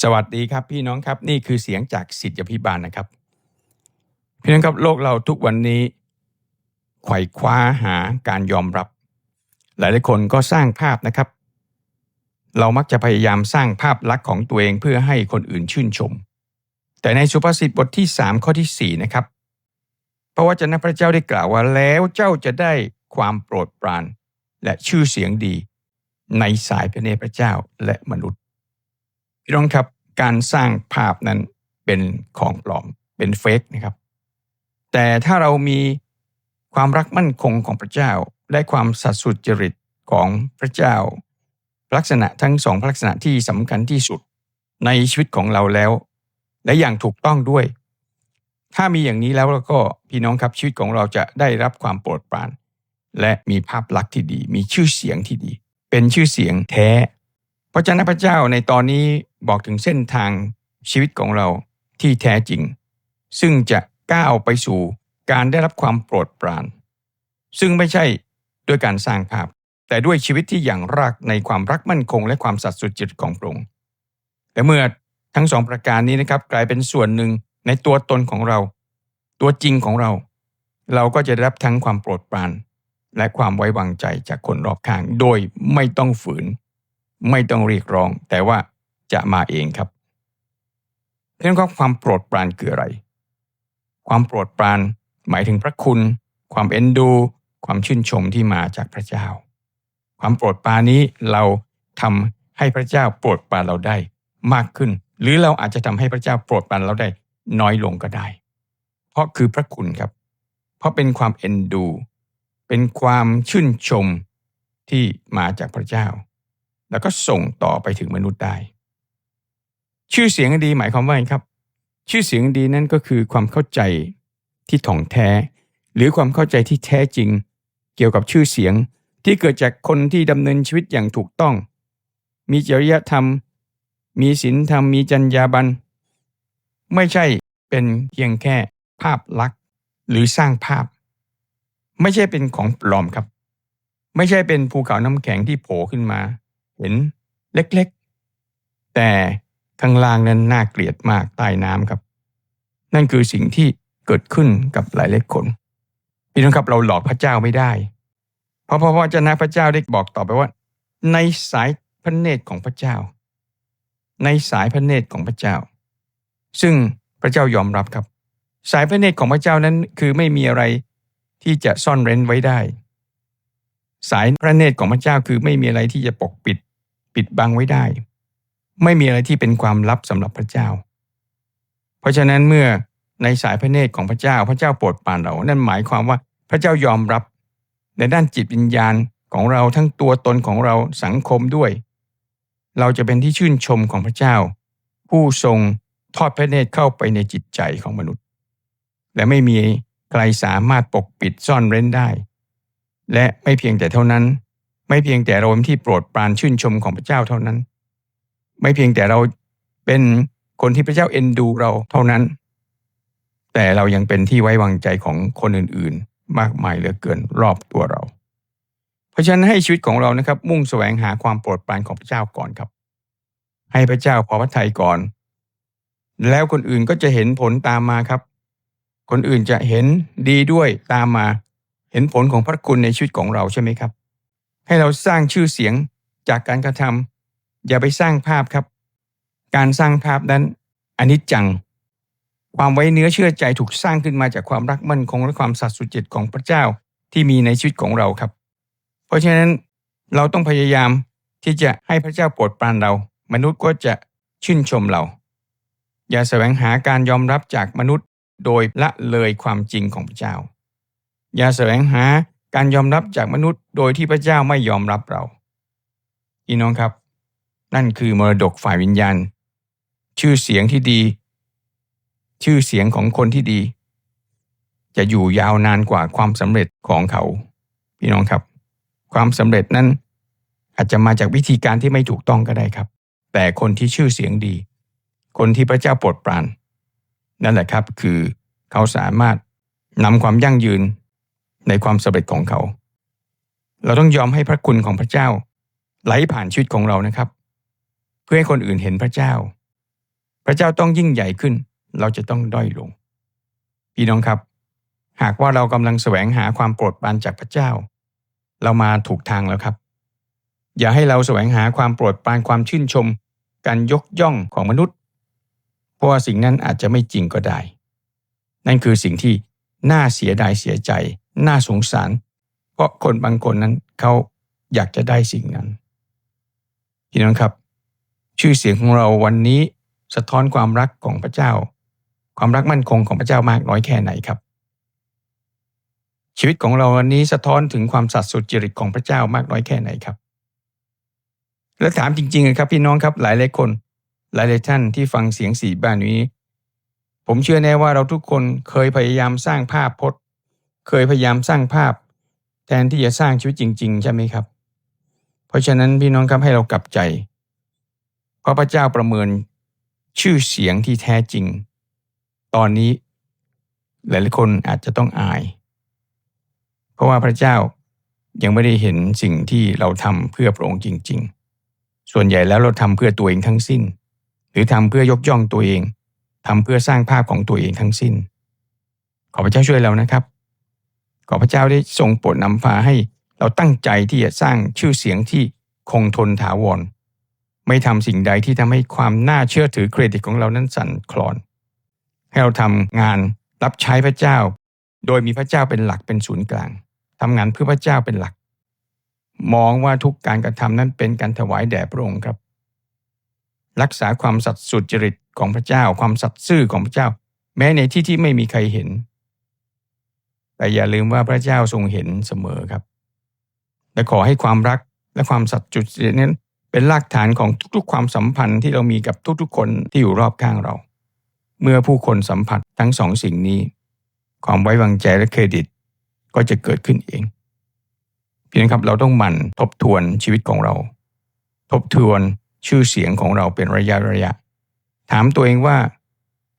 สวัสดีครับพี่น้องครับนี่คือเสียงจากสิทธิพิบาลนะครับ พี่น้องครับโลกเราทุกวันนี้ไขว่คว้าหาการยอมรับ หลายๆคนก็สร้างภาพนะครับ เรามักจะพยายามสร้างภาพลักษณ์ของตัวเองเพื่อให้คนอื่นชื่นชม แต่ในสุภาษิตบทที่ 3 ข้อที่ 4 นะครับ พระวจนะพระเจ้าได้กล่าวว่าแล้วเจ้าจะได้ความโปรดปราน และชื่อเสียงดี ในสายพระเนตรพระเจ้าและมนุษย์ พี่น้องครับการสร้างภาพนั้นเป็นของปลอมเป็นเฟกนะครับ แต่ถ้าเรามีความรักมั่นคงของพระเจ้า และความสัตย์สุจริตของพระเจ้า ลักษณะทั้งสองลักษณะที่สำคัญที่สุดในชีวิตของเราแล้ว และอย่างถูกต้องด้วย ถ้ามีอย่างนี้แล้วแล้วก็พี่น้องครับชีวิตของเราจะได้รับความโปรดปราน และมีภาพลักษณ์ที่ดี มีชื่อเสียงที่ดี เป็นชื่อเสียงแท้ ระเจ้าพระเจ้าในตอนนี้บอกถึงเส้นทางชีวิตของเราที่แท้จริง ซึ่งจะก้าวไปสู่การได้รับความโปรดปราน ซึ่งไม่ใช่ด้วยการสร้างภาพ แต่ด้วยชีวิตที่อย่างรากในความรักมั่นคง และความสัตย์สุจริตของพระองค์แต่เมื่อทั้งสองประการนี้นะครับ กลายเป็นส่วนหนึ่งในตัวตนของเรา ตัวจริงของเรา เราก็จะได้รับทั้งความโปรดปราน และความไว้วางใจจากคนรอบข้าง โดยไม่ต้องฝืน ไม่ต้องเรียกร้อง แต่ว่าจะมาเองครับเรื่องของความโปรดปรานคืออะไร ความโปรดปรานหมายถึงพระคุณ ความเอ็นดู ความชื่นชมที่มาจากพระเจ้า ความโปรดปรานนี้เราทำให้พระเจ้าโปรดปรานเราได้มากขึ้น หรือเราอาจจะทำให้พระเจ้าโปรดปรานเราได้น้อยลงก็ได้ เพราะคือพระคุณครับ เพราะเป็นความเอ็นดู เป็นความชื่นชมที่มาจากพระเจ้า แล้วก็ส่งต่อไปถึงมนุษย์ได้ ชื่อเสียงดีหมายความว่าไงครับ ชื่อเสียงดีนั่นก็คือความเข้าใจที่ถ่องแท้ หรือความเข้าใจที่แท้จริง เกี่ยวกับชื่อเสียงที่เกิดจากคนที่ดำเนินชีวิตอย่างถูกต้อง มีจริยธรรม มีศีลธรรม มีจรรยาบรรณ ไม่ใช่เป็นเพียงแค่ภาพลักษณ์หรือสร้างภาพ ไม่ใช่เป็นของปลอมครับ ไม่ใช่เป็นภูเขาน้ำแข็งที่โผล่ขึ้นมา เห็นเล็กๆ แต่ข้างล่างนั้นน่าเกลียดมากใต้น้ำครับ นั่นคือสิ่งที่เกิดขึ้นกับหลายเล็กคนพี่น้องครับเราหลอกพระเจ้าไม่ได้ เพราะพระวจนะพระเจ้าได้บอกต่อไปว่า ในสายพระเนตรของพระเจ้า ในสายพระเนตรของพระเจ้า ซึ่งพระเจ้ายอมรับครับ สายพระเนตรของพระเจ้านั้นคือไม่มีอะไรที่จะซ่อนเร้นไว้ได้ สายพระเนตรของพระเจ้าคือไม่มีอะไรที่จะปกปิด ปิดบังไว้ได้ ไม่มีอะไรที่เป็นความลับสำหรับพระเจ้า เพราะฉะนั้นเมื่อในสายพระเนตรของพระเจ้าพระเจ้าโปรดปรานเรา นั่นหมายความว่าพระเจ้ายอมรับ ในด้านจิตวิญญาณของเราทั้งตัวตนของเราสังคมด้วย เราจะเป็นที่ชื่นชมของพระเจ้า ผู้ทรงทอดพระเนตรเข้าไปในจิตใจของมนุษย์ และไม่มีใครสามารถปกปิดซ่อนเร้นได้ และไม่เพียงแต่เท่านั้น ไม่เพียงแต่เราเป็นที่โปรดปรานชื่นชมของพระเจ้าเท่านั้น ไม่เพียงแต่เราเป็นคนที่พระเจ้าเอ็นดูเราเท่านั้น แต่เรายังเป็นที่ไว้วางใจของคนอื่นๆ มากมายเหลือเกินรอบตัวเรา เพราะฉะนั้นให้ชีวิตของเรานะครับ มุ่งแสวงหาความโปรดปรานของพระเจ้าก่อนครับ ให้พระเจ้าพอพระทัยก่อน แล้วคนอื่นก็จะเห็นผลตามมาครับ คนอื่นจะเห็นดีด้วยตามมา เห็นผลของพระคุณในชีวิตของเราใช่ไหมครับ ให้เราสร้างชื่อเสียงจากการกระทำอย่าไปสร้างภาพครับ การสร้างภาพนั้นอันนี้จัง ความไว้เนื้อเชื่อใจถูกสร้างขึ้นมาจากความรักมั่นคงและความสัตย์สุจริตของพระเจ้าที่มีในชีวิตของเราครับ เพราะฉะนั้นเราต้องพยายามที่จะให้พระเจ้าโปรดปรานเรา มนุษย์ก็จะชื่นชมเรา อย่าแสวงหาการยอมรับจากมนุษย์โดยละเลยความจริงของพระเจ้า อย่าแสวงหา การยอมรับจากมนุษย์โดยที่พระเจ้าไม่ยอมรับเราพี่น้องครับ นั่นคือมรดกฝ่ายวิญญาณ ชื่อเสียงที่ดี ชื่อเสียงของคนที่ดี จะอยู่ยาวนานกว่าความสำเร็จของเขา พี่น้องครับ ความสำเร็จนั้นอาจจะมาจากวิธีการที่ไม่ถูกต้องก็ได้ครับ แต่คนที่ชื่อเสียงดี คนที่พระเจ้าโปรดปราน นั่นแหละครับคือเขาสามารถนำความยั่งยืน ในความสำเร็จของเขา เราต้องยอมให้พระคุณของพระเจ้า ไหลผ่านชีวิตของเรานะครับ เพื่อให้คนอื่นเห็นพระเจ้า พระเจ้าต้องยิ่งใหญ่ขึ้น เราจะต้องด้อยลง พี่น้องครับ หากว่าเรากำลังแสวงหาความโปรดปรานจากพระเจ้า เรามาถูกทางแล้วครับ อย่าให้เราแสวงหาความโปรดปรานความชื่นชม การยกย่องของมนุษย์ เพราะว่าสิ่งนั้นอาจจะไม่จริงก็ได้ นั่นคือสิ่งที่น่าเสียดายเสียใจ น่าสงสาร เพราะคนบางคนนั้นเขาอยากจะได้สิ่งนั้นพี่น้องครับ ชื่อเสียงของเราวันนี้สะท้อนความรักของพระเจ้า ความรักมั่นคงของพระเจ้ามากน้อยแค่ไหนครับ ชีวิตของเราวันนี้สะท้อนถึงความสัตย์สุจริตของพระเจ้ามากน้อยแค่ไหนครับ และถามจริงๆครับพี่น้องครับหลายหลายคน หลายหลายท่านที่ฟังเสียงสีบ้านนี้ ผมเชื่อแน่ว่าเราทุกคนเคยพยายามสร้างภาพพจน์ เคยพยายามสร้างภาพ แทนที่จะสร้างชีวิตจริง ๆ ใช่ไหมครับ เพราะฉะนั้นพี่น้องครับให้เรากลับใจ เพราะพระเจ้าประเมินชื่อเสียงที่แท้จริง ตอนนี้ หลายๆคนอาจจะต้องอาย เพราะว่าพระเจ้ายังไม่ได้เห็นสิ่งที่เราทำเพื่อพระองค์จริง ๆ ส่วนใหญ่แล้วเราทำเพื่อตัวเองทั้งสิ้น หรือทำเพื่อยกย่องตัวเองทำเพื่อสร้างภาพของตัวเองทั้งสิ้น ขอพระเจ้าช่วยเรานะครับ ขอพระเจ้าได้ทรงโปรดนำพาให้เราตั้งใจที่จะสร้างชื่อเสียงที่คงทนถาวร ไม่ทำสิ่งใดที่ทำให้ความน่าเชื่อถือเครดิตของเรานั้นสั่นคลอน ให้เราทำงานรับใช้พระเจ้า โดยมีพระเจ้าเป็นหลักเป็นศูนย์กลางทำงานเพื่อพระเจ้าเป็นหลัก มองว่าทุกการกระทำนั้นเป็นการถวายแด่พระองค์ครับ รักษาความสัตย์สุจริตของพระเจ้า ความสัตย์ซื่อของพระเจ้า แม้ในที่ที่ไม่มีใครเห็น แต่อย่าลืมว่าพระเจ้าทรงเห็นเสมอครับ และขอให้ความรักและความสัตย์สุจริตนั้นเป็นรากฐานของทุกๆ ความสัมพันธ์ที่เรามีกับทุกๆ คนที่อยู่รอบข้างเรา เมื่อผู้คนสัมผัสทั้งสองสิ่งนี้ ความไว้วางใจและเครดิต ก็จะเกิดขึ้นเอง เพียงครับเราต้องหมั่นทบทวนชีวิตของเรา ทบทวนชื่อเสียงของเราเป็นระยะระยะ ถามตัวเองว่า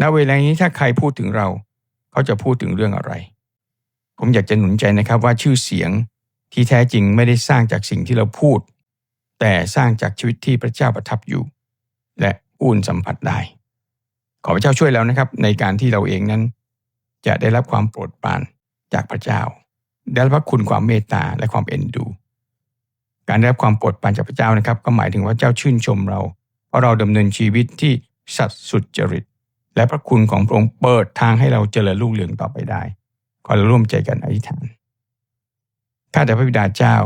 ณเวลานี้ถ้าใครพูดถึงเรา เขาจะพูดถึงเรื่องอะไร ผมอยากจะหนุนใจนะครับว่าชื่อเสียงที่แท้จริงไม่ได้สร้างจากสิ่งที่เราพูด แต่สร้างจากชีวิตที่พระเจ้าประทับอยู่ และอุ่นสัมผัสได้ ขอพระเจ้าช่วยแล้วนะครับ ในการที่เราเองนั้น จะได้รับความโปรดปรานจากพระเจ้า ได้รับพระคุณความเมตตาและความเอ็นดู การได้รับความโปรดปรานจากพระเจ้านะครับ ก็หมายถึงว่าเจ้าชื่นชมเรา เพราะเราดำเนินชีวิตที่สัตย์สุจริต และพระคุณของพระองค์เปิดทางให้เราเจริญรุ่งเรืองต่อไปได้ ขอเราร่วมใจกันอธิษฐาน ข้าแต่พระบิดาเจ้า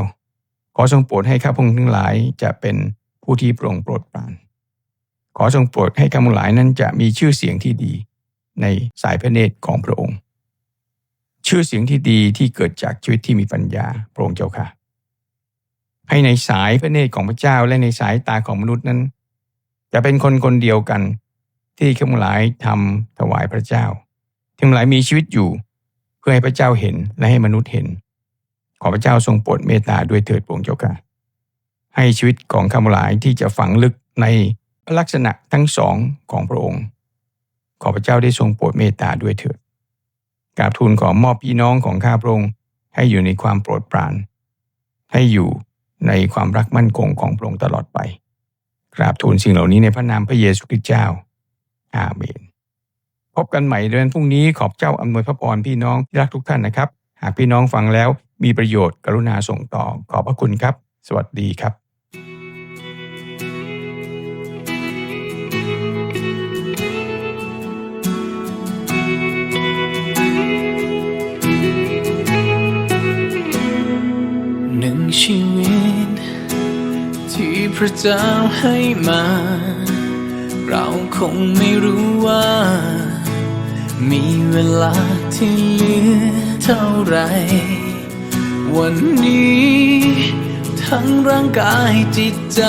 ขอทรงโปรดให้ข้าพงทั้งหลายจะเป็นผู้ที่โปร่งโปรดปราน ขอทรงโปรดให้ข้าพงหลายนั้นจะมีชื่อเสียงที่ดีในสายพระเนตรของพระองค์ ชื่อเสียงที่ดีที่เกิดจากชีวิตที่มีปัญญาพระองเจ้าค่ะ ให้ในสายพระเนตรของพระเจ้าและในสายตาของมนุษย์นั้น จะเป็นคนคนเดียวกันที่ข้าพงหลายทำถวายพระเจ้าที่ข้าพงหลายมีชีวิตอยู่ พื่อให้พระเจ้าเห็นและให้มนุษย์เห็น ขอพระเจ้าทรงโปรดเมตตาด้วยเถิดพระองค์เจ้าค่ะ ให้ชีวิตของข้าพงหลายที่จะฝังลึกในลักษณะทั้งสองของพระองค์ ขอพระเจ้าได้ทรงโปรดเมตตาด้วยเถิดกราบทูลขอมอบพี่น้องของข้าพระองค์ให้อยู่ในความโปรดปราน ให้อยู่ในความรักมั่นคงของพระองค์ตลอดไป กราบทูลสิ่งเหล่านี้ในพระนามพระเยซูคริสต์เจ้า อาเมน พบกันใหม่เดือนพรุ่งนี้ขอบเจ้าอำนวยพระพรพี่น้องที่รักทุกท่านนะครับ หากพี่น้องฟังแล้วมีประโยชน์กรุณาส่งต่อขอบพระคุณครับ สวัสดีครับหนึ่งชีวิต ที่พระเจ้าให้มา เราคงไม่รู้ว่า มีเวลาที่เหลือเท่าไร วันนี้ ทั้งร่างกายจิตใจ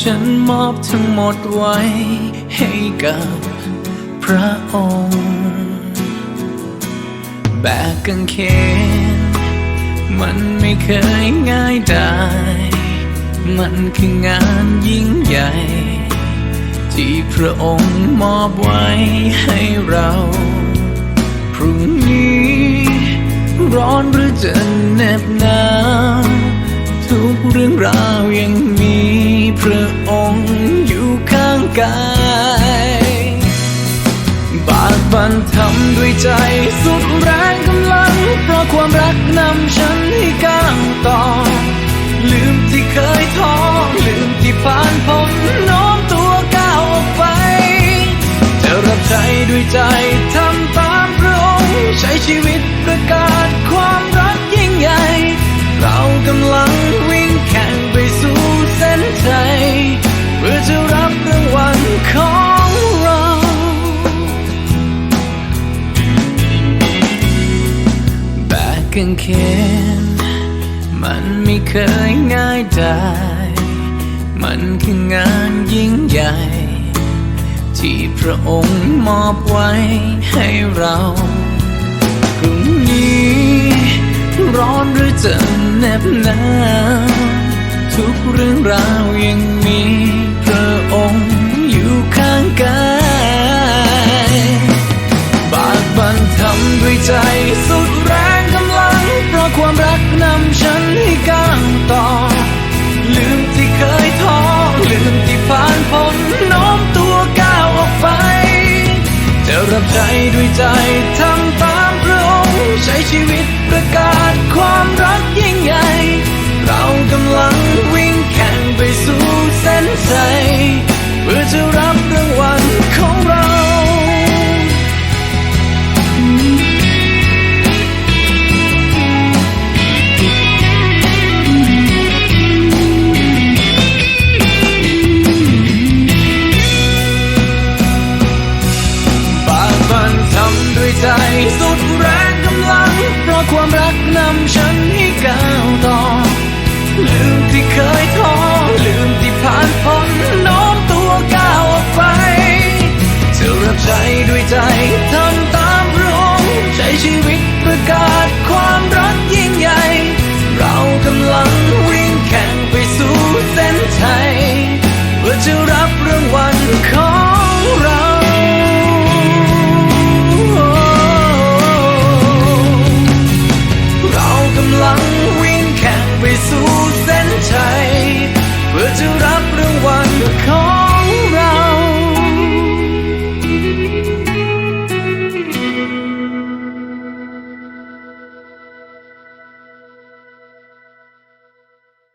ฉันมอบทั้งหมดไว้ให้กับพระองค์ แบกกางเขนมันไม่เคยง่ายได้ มันคืองานยิ่งใหญ่ ที่พระองค์มอบไว้ให้เรา พรุ่งนี้ ร้อนหรือจะเหน็บหนาวทุกเรื่องราวยังมีพระองค์อยู่ข้างกาย บาปบันทำด้วยใจสุดแรงกำลัง เพราะความรักนำฉันให้ก้าวต่อ ลืมที่เคยท้อลืมที่ผ่านพ้นน้ม ด้วยใจทำตามพระองค์ใช้ชีวิตประกาศความรักยิ่งใหญ่ เรากำลังวิ่งแข่งไปสู่เส้นชัยเพื่อจะรับรางวัลของเราแบกกางเขนมันไม่เคยง่ายได้ มันคืองานยิ่งใหญ่ ที่พระองค์มอบไว้ให้เราพรุ่งนี้ ร้อนหรือจะเหน็บหนาวทุกเรื่องราวยังมีพระองค์อยู่ข้างกาย บากบันทำด้วยใจสุ ช้ด้